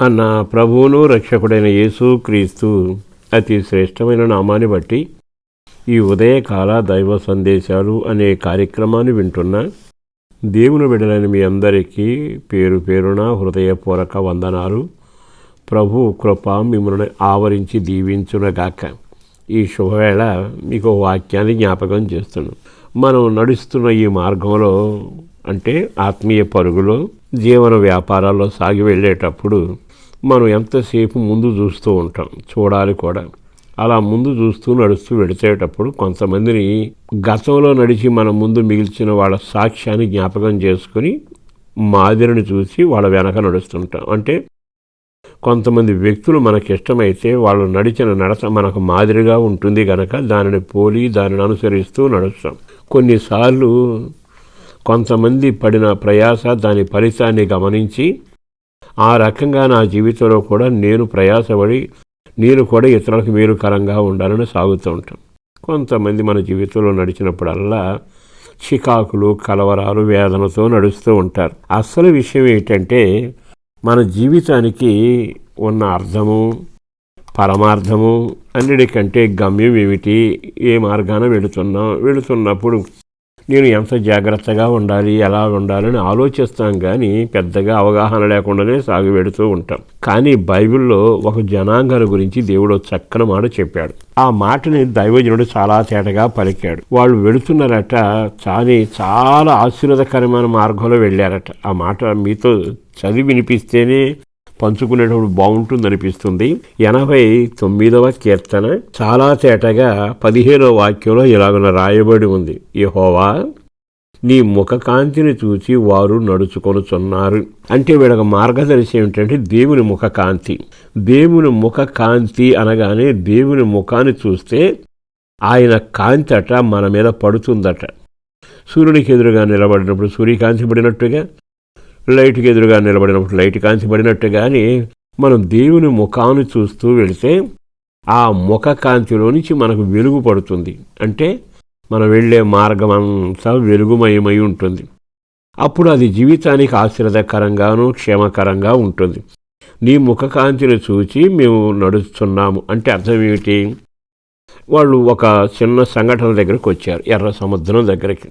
అన్న ప్రభువును రక్షకుడైన యేసు క్రీస్తు అతి శ్రేష్టమైన నామాన్ని బట్టి ఈ ఉదయకాల దైవ సందేశాలు అనే కార్యక్రమాన్ని వింటున్న దేవుని బిడ్డలైన మీ అందరికీ పేరు పేరున హృదయపూర్వక వందనాలు. ప్రభు కృప మిమ్మల్ని ఆవరించి దీవించునగాక. ఈ శుభవేళ మీకు వాక్యాన్ని జ్ఞాపకం చేస్తున్నాను. మనం నడుస్తున్న ఈ మార్గంలో అంటే ఆత్మీయ పరుగులో జీవన వ్యాపారాల్లో సాగి వెళ్ళేటప్పుడు మనం ఎంతసేపు ముందు చూస్తూ ఉంటాం చూడాలి కూడా. అలా ముందు చూస్తూ నడుస్తూ వెడిచేటప్పుడు కొంతమందిని గతంలో నడిచి మన ముందు మిగిల్చిన వాళ్ళ సాక్ష్యాన్ని జ్ఞాపకం చేసుకుని మాదిరిని చూసి వాళ్ళ వెనక నడుస్తుంటాం. అంటే కొంతమంది వ్యక్తులు మనకి ఇష్టమైతే వాళ్ళు నడిచిన నడత మనకు మాదిరిగా ఉంటుంది కనుక దానిని పోలి దానిని అనుసరిస్తూ నడుస్తాం. కొన్నిసార్లు కొంతమంది పడిన ప్రయాస దాని ఫలితాన్ని గమనించి ఆ రకంగా నా జీవితంలో కూడా నేను ప్రయాసపడి నేను కూడా ఇతరులకు మేలుకరంగా ఉండాలని సాగుతూ ఉంటాం. కొంతమంది మన జీవితంలో నడిచినప్పుడల్లా చికాకులు కలవరాలు వేదనతో నడుస్తూ ఉంటారు. అసలు విషయం ఏంటంటే మన జీవితానికి ఉన్న అర్థము పరమార్థము అన్నిటికంటే గమ్యం ఏమిటి? ఏ మార్గాన వెళుతున్నాం? వెళుతున్నప్పుడు నేను ఎంత జాగ్రత్తగా ఉండాలి ఎలా ఉండాలని ఆలోచిస్తాం కానీ పెద్దగా అవగాహన లేకుండానే సాగు పెడుతూ ఉంటాం. కానీ బైబిల్లో ఒక జనాంగాల గురించి దేవుడు చక్కని మాట చెప్పాడు. ఆ మాటని దైవజనుడు చాలా తేటగా పలికాడు. వాళ్ళు వెళుతున్నారట కానీ చాలా ఆశీర్వదకరమైన మార్గంలో వెళ్ళారట. ఆ మాట మీతో చదివి వినిపిస్తేనే పంచుకునేటప్పుడు బాగుంటుంది అనిపిస్తుంది ఎనభై తొమ్మిదవ కీర్తన చాలా తేటగా పదిహేనవ వాక్యంలో ఇలాగున రాయబడి ఉంది. యహోవా నీ ముఖ కాంతిని చూసి వారు నడుచుకొనుచున్నారు. అంటే వీడొక మార్గదర్శి ఏమిటంటే దేవుని ముఖ కాంతి. దేవుని ముఖ కాంతి అనగానే దేవుని ముఖాన్ని చూస్తే ఆయన కాంతి అట మన మీద పడుతుందట. సూర్యునికి ఎదురుగా నిలబడినప్పుడు సూర్యకాంతి పడినట్టుగా లైట్కి ఎదురుగా నిలబడినప్పుడు లైట్ కాంతి పడినట్టుగానే మనం దేవుని ముఖాన్ని చూస్తూ వెళితే ఆ ముఖ కాంతిలో నుంచి మనకు వెలుగు పడుతుంది. అంటే మనం వెళ్ళే మార్గం అంతా వెలుగుమయమై ఉంటుంది. అప్పుడు అది జీవితానికి ఆశీర్వదకరంగాను క్షేమకరంగా ఉంటుంది. నీ ముఖ కాంతిని చూచి మేము నడుస్తున్నాము. అంటే అర్థం ఏమిటి? వాళ్ళు ఒక చిన్న సంఘటన దగ్గరకు వచ్చారు. ఎర్ర సముద్రం దగ్గరికి.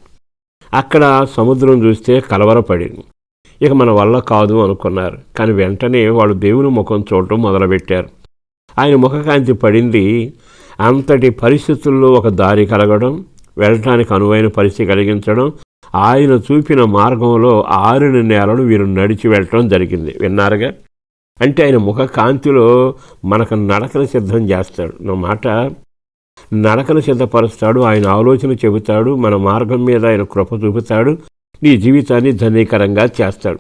అక్కడ సముద్రం చూస్తే కలవరపడింది. ఇక మన వల్ల కాదు అనుకున్నారు. కానీ వెంటనే వాళ్ళు దేవుని ముఖం చూడటం మొదలుపెట్టారు. ఆయన ముఖకాంతి పడింది. అంతటి పరిస్థితుల్లో ఒక దారి కలగడం వెళ్ళటానికి అనువైన పరిస్థితి కలిగించడం ఆయన చూపిన మార్గంలో ఆరిన నేలను వీరు నడిచి వెళ్ళటం జరిగింది. విన్నారుగా? అంటే ఆయన ముఖ కాంతిలో మనకు నడకను సిద్ధం చేస్తాడు. నా మాట నడకను సిద్ధపరుస్తాడు. ఆయన ఆలోచన చెబుతాడు. మన మార్గం మీద ఆయన కృప చూపుతాడు. నీ జీవితాన్ని ధన్యకరంగా చేస్తాడు.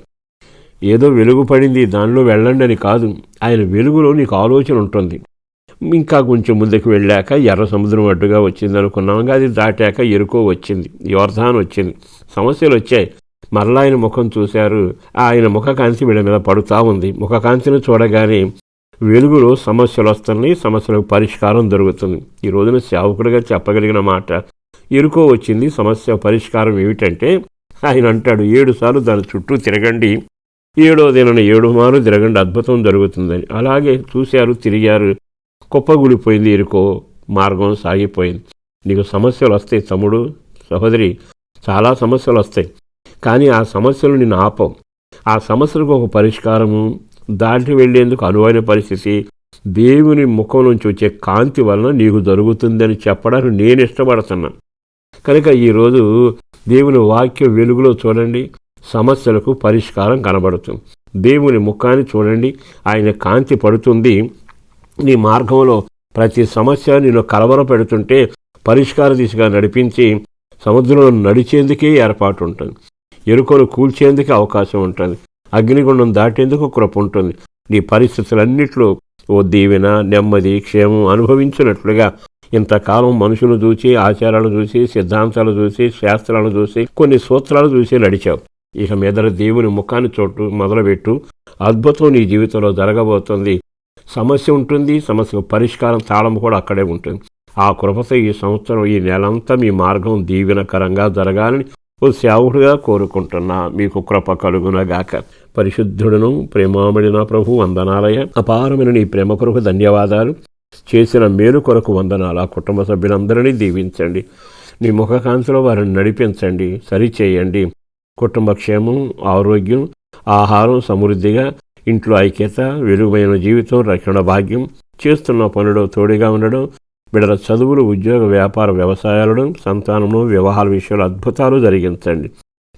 ఏదో వెలుగు పడింది దానిలో వెళ్ళండి అని కాదు. ఆయన వెలుగులో నీకు ఆలోచన ఉంటుంది. ఇంకా కొంచెం ముందుకు వెళ్ళాక ఎర్ర సముద్రం అడ్డుగా వచ్చింది అనుకున్నాం. అది దాటాక ఎరుకో వచ్చింది యోర్ధాన్ వచ్చింది. సమస్యలు వచ్చాయి. మరలా ఆయన ముఖం చూశారు. ఆయన ముఖకాంతి వీళ్ళ మీద పడుతూ ఉంది. ముఖకాంతిని చూడగానే వెలుగులో సమస్యలు వస్తున్నాయి సమస్యలకు పరిష్కారం దొరుకుతుంది. ఈ రోజున సేవకుడిగా చెప్పగలిగిన మాట ఎరుకో వచ్చింది సమస్య పరిష్కారం ఏమిటంటే ఆయన అంటాడు ఏడుసార్లు దాని చుట్టూ తిరగండి. ఏడో దినన ఏడు మారు తిరగండి అద్భుతం జరుగుతుందని. అలాగే చూశారు తిరిగారు. కుప్పగూలిపోయింది ఇరుకో మార్గం సాగిపోయింది. నీకు సమస్యలు వస్తాయి తమ్ముడు సహోదరి చాలా సమస్యలు వస్తాయి. కానీ ఆ సమస్యలు నిన్ను ఆపం ఆ సమస్యలకు ఒక పరిష్కారము. దాటి వెళ్ళేందుకు అనువైన పరిస్థితి. దేవుని ముఖం నుంచి వచ్చే కాంతి వలన నీకు జరుగుతుందని చెప్పడానికి నేను ఇష్టపడుతున్నాను. కనుక ఈరోజు దేవుని వాక్య వెలుగులో చూడండి. సమస్యలకు పరిష్కారం కనబడుతుంది. దేవుని ముఖాన్ని చూడండి. ఆయన కాంతి పడుతుంది. నీ మార్గంలో ప్రతి సమస్య నేను కలవర పెడుతుంటే పరిష్కార దిశగా నడిపించి సముద్రంలో నడిచేందుకే ఏర్పాటు ఉంటుంది. ఎరుకను కూల్చేందుకే అవకాశం ఉంటుంది. అగ్నిగుండం దాటేందుకు కృప ఉంటుంది. నీ పరిస్థితులన్నిట్లో ఓ దీవెన నెమ్మది క్షేమం అనుభవించినట్లుగా ఇంతకాలం మనుషులు చూసి ఆచారాలు చూసి సిద్ధాంతాలు చూసి శాస్త్రాలు చూసి కొన్ని సూత్రాలు చూసి నడిచావు. ఇక మీదర దేవుని ముఖాన్ని చోటు మొదలుపెట్టు. అద్భుతం నీ జీవితంలో జరగబోతుంది. సమస్య ఉంటుంది సమస్యకు పరిష్కారం తాళం కూడా అక్కడే ఉంటుంది. ఆ కృపతో ఈ సంవత్సరం ఈ నెలంతా మీ మార్గం దీవెనకరంగా జరగాలని ఓ సేవకుడుగా కోరుకుంటున్నా. మీకు కృప కలుగునగాక. పరిశుద్ధుడును ప్రేమామడిన ప్రభు వందనాలయ. అపారమైన నీ ప్రేమ కొరకు ధన్యవాదాలు. చేసిన మేలు కొరకు వందనాలు ఆ కుటుంబ సభ్యులందరినీ దీవించండి. నీ ముఖకాంతిలో వారిని నడిపించండి. సరిచేయండి. కుటుంబ క్షేమం ఆరోగ్యం ఆహారం సమృద్ధిగా ఇంట్లో ఐక్యత వెలుగుమైన జీవితం రక్షణ భాగ్యం చేస్తున్న పనులు తోడుగా ఉండడం బిడల చదువులు ఉద్యోగ వ్యాపార వ్యవసాయాలను సంతానము వివాహాల విషయాలు అద్భుతాలు జరిగించండి.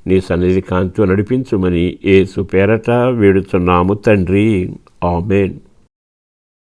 నీ సన్నిధి కాంతితో నడిపించుమని ఏసు పేరట వేడుతున్నాము తండ్రి. ఆమెన్.